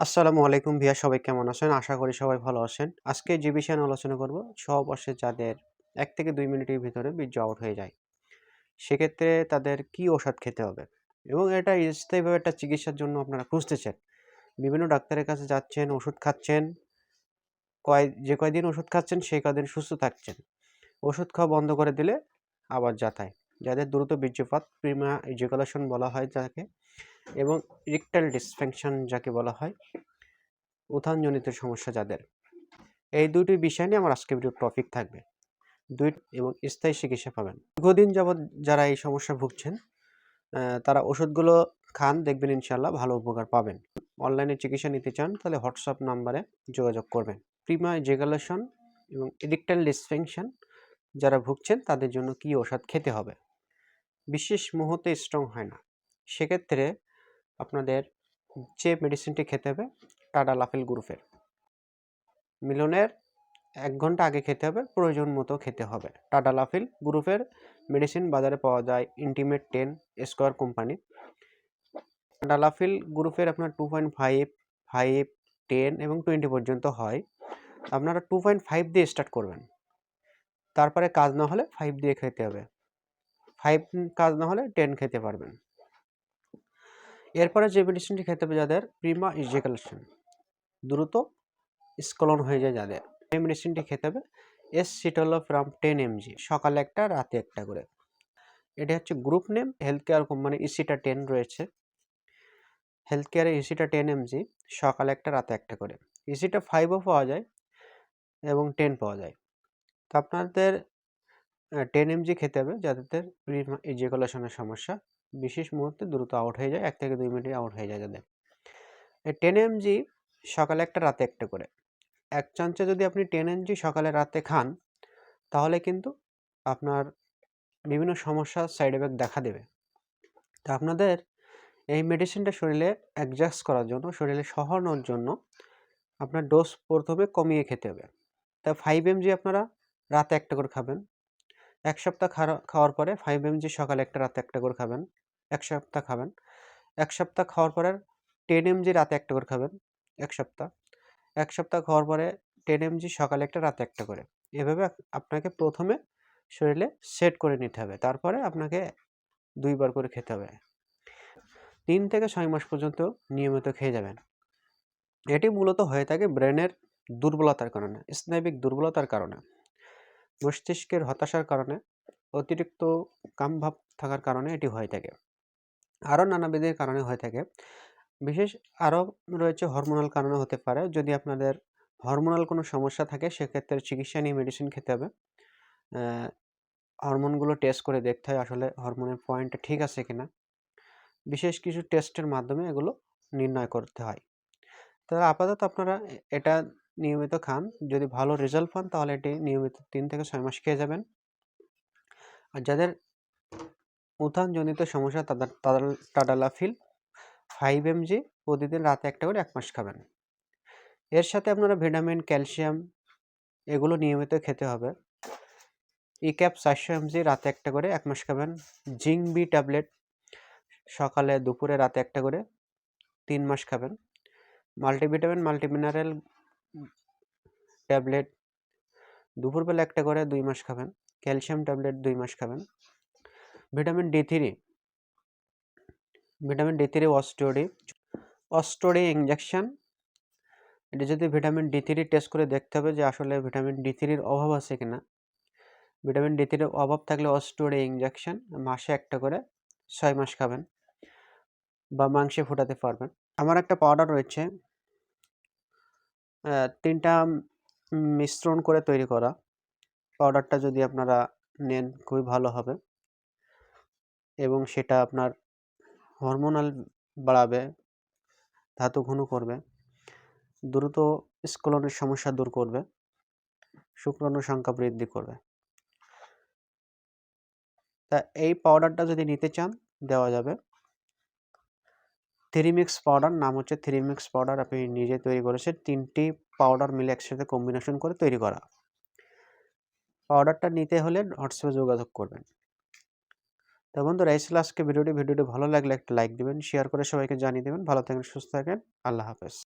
আসসালামু আলাইকুম ভিয়া সবাই কেমন আছেন? আশা করি সবাই ভালো আছেন। আজকে যে বিষয়ে আলোচনা করব সহবর্ষে যাদের এক থেকে দুই মিনিটের ভিতরে বীর্য আউট হয়ে যায়। সেক্ষেত্রে তাদের কি ওষুধ খেতে হবে এবং এটা স্থায়ীভাবে একটা চিকিৎসার জন্য আপনারা খুঁজতেছেন। বিভিন্ন ডাক্তারের কাছে যাচ্ছেন, ওষুধ খাচ্ছেন, কয়, যে কয়দিন ওষুধ খাচ্ছেন, সেই কয়দিন সুস্থ থাকছেন। ওষুধ খাওয়া বন্ধ করে দিলে আবার যাতায় যাদের দ্রুত বীর্যপাত প্রিমা ইজিকুলেশন বলা হয় যাকে এবং ইরেকটাইল ডিসফাংশন যাকে বলা হয়, উত্থানজনিত সমস্যা যাদের। এই দুটি বিষয় নিয়ে আমার আজকে ভিডিও টপিক থাকবে। দুই এবং স্থায়ী চিকিৎসা পাবেন। দীর্ঘদিন যাবৎ যারা এই সমস্যা ভুগছেন তারা ওষুধগুলো খান, দেখবেন ইনশাল্লাহ ভালো উপকার পাবেন। অনলাইনে চিকিৎসা নিতে চান, তাহলে হোয়াটসঅ্যাপ নাম্বারে যোগাযোগ করবেন। প্রিমা জেগালেশন এবং ইরেকটাইল ডিসফাংশন যারা ভুগছেন, তাদের জন্য কি ওষুধ খেতে হবে? বিশেষ মুহূর্তে স্ট্রং হয় না। সেক্ষেত্রে আপনাদের যে মেডিসিনটি খেতে হবে টাডালাফিল গ্রুপের। মিলনের এক ঘণ্টা আগে খেতে হবে, প্রয়োজন মতো খেতে হবে। টাডালাফিল গ্রুপের মেডিসিন বাজারে পাওয়া যায় intimate ten square company tadalafil গ্রুপের আপনার two point five five ten এবং টোয়েন্টি পর্যন্ত হয়। আপনারা টু পয়েন্ট ফাইভ দিয়ে স্টার্ট করবেন। তারপরে কাজ না হলে ফাইভ দিয়ে খেতে হবে। ফাইভ কাজ না হলে টেন খেতে পারবেন। এরপরে যে মেডিসিনটি খেতে হবে যাদের প্রিমা ইজেকালেশন দ্রুত স্কলন হয়ে যায় যাদের। এই মেডিসিনটি খেতে হবে এস সিটোলোফ্রাম টেন এমজি সকালে একটা, রাতে একটা করে। এটা হচ্ছে group name health care company Ecita ten রয়েছে। হেলথ কেয়ারে ইসিটা টেন এমজি সকালে একটা, রাতে একটা করে। ইসিটা ফাইভও পাওয়া যায় এবং টেন পাওয়া যায়। তো আপনাদের টেন এমজি খেতে হবে যাদের প্রিমা ইজেকুলেশনের সমস্যা। বিশেষ মুহূর্তে দ্রুত আউট হয়ে যায়, এক থেকে দুই মিনিটে আউট হয়ে যায় যাদের। এই টেন এমজি সকালে একটা, রাতে একটা করে। এক চামচে যদি আপনি টেন এমজি সকালে, রাতে খান, তাহলে কিন্তু আপনার বিভিন্ন সমস্যা সাইড এফেক্ট দেখা দেবে। তো আপনাদের এই মেডিসিনটা শরীরে অ্যাডজাস্ট করার জন্য, শরীরে সহানোর জন্য আপনার ডোজ প্রথমে কমিয়ে খেতে হবে। তা ফাইভ এমজি আপনারা রাতে একটা করে খাবেন। এক সপ্তাহ খাওয়ার পরে ফাইভ এমজি সকালে একটা, রাতে একটা করে খাবেন। এক সপ্তাহ খাবেন। এক সপ্তাহ খাওয়ার পরে টেন এমজি রাতে একটা করে খাবেন, এক সপ্তাহ। এক সপ্তাহ খাওয়ার পরে টেন এমজি সকালে একটা, রাতে একটা করে। এভাবে আপনাকে প্রথমে শরীরে সেট করে নিতে হবে। তারপরে আপনাকে দুইবার করে খেতে হবে। তিন থেকে ছয় মাস পর্যন্ত নিয়মিত খেয়ে যাবেন। এটি মূলত হয়ে থাকে ব্রেনের দুর্বলতার কারণে, স্নায়বিক দুর্বলতার কারণে। মস্তিষ্কের হতাশার কারণে, অতিরিক্ত কামভাব থাকার কারণে এটি হয়ে থাকে। আরও নানাবিধের কারণে হয়ে থাকে। বিশেষ আরও রয়েছে হরমোনাল কারণে হতে পারে। যদি আপনাদের হরমোনাল কোনো সমস্যা থাকে, সেক্ষেত্রে চিকিৎসা নিয়ে মেডিসিন খেতে হবে। হরমোনগুলো টেস্ট করে দেখতে হয় আসলে হরমোনের পয়েন্টটা ঠিক আছে কিনা। বিশেষ কিছু টেস্টের মাধ্যমে এগুলো নির্ণয় করতে হয়। তাহলে আপাতত আপনারা এটা নিয়মিত খান। যদি ভালো রেজাল্ট পান, তাহলে এটি নিয়মিত তিন থেকে ছয় মাস খেয়ে যাবেন। আর যাদের উত্থানজনিত সমস্যা টাডালাফিল ফাইভ এমজি প্রতিদিন রাতে একটা করে এক মাস খাবেন। এর সাথে আপনারা ভিটামিন, ক্যালসিয়াম এগুলো নিয়মিত খেতে হবে। ই ক্যাপ চারশো এমজি রাতে একটা করে এক মাস খাবেন। জিঙ্ক বি ট্যাবলেট সকালে দুপুরে রাতে একটা করে তিন মাস খাবেন। মাল্টিভিটামিন, মাল্টিমিনারেল ট্যাবলেট দুপুরবেলা একটা করে দুই মাস খাবেন। ক্যালসিয়াম ট্যাবলেট দুই মাস খাবেন। Vitamin D three. Vitamin D three অস্টোডি। অস্টোডি ইঞ্জেকশন এটা যদি ভিটামিন ডি থ্রি টেস্ট করে দেখতে হবে যে আসলে ভিটামিন ডি থ্রির অভাব আছে কিনা। ভিটামিন ডি থ্রির অভাব থাকলে অস্টোডি ইঞ্জেকশন মাসে একটা করে ছয় মাস খাবেন বা মাংসে ফোটাতে পারবেন। আমার একটা পাউডার রয়েছে। তিনটা মিশ্রণ করে তৈরি করা। পাউডারটা যদি আপনারা নেন খুবই ভালো হবে। এবং সেটা আপনার হরমোনাল বাড়াবে, ধাতু ঘন করবে, দ্রুত স্খলনের সমস্যা দূর করবে, শুক্রাণু সংখ্যা বৃদ্ধি করবে। তা এই পাউডারটা যদি নিতে চান, দেওয়া যাবে। থ্রিমিক্স পাউডার নাম হচ্ছে থ্রিমিক্স পাউডার আপনি নিজে তৈরি করেছেন। তিনটি পাউডার মিলে একসাথে কম্বিনেশন করে তৈরি করা। পাউডারটা নিতে হলে হোয়াটসঅ্যাপে যোগাযোগ করবেন। তো বন্ধুরা, এই ছিল আজকে ভিডিওটি। ভিডিওটি ভালো লাগলে একটা লাইক দেবেন, শেয়ার করে সবাইকে জানিয়ে দেবেন। ভালো থাকেন সুস্থ থাকেন আল্লাহ হাফেজ।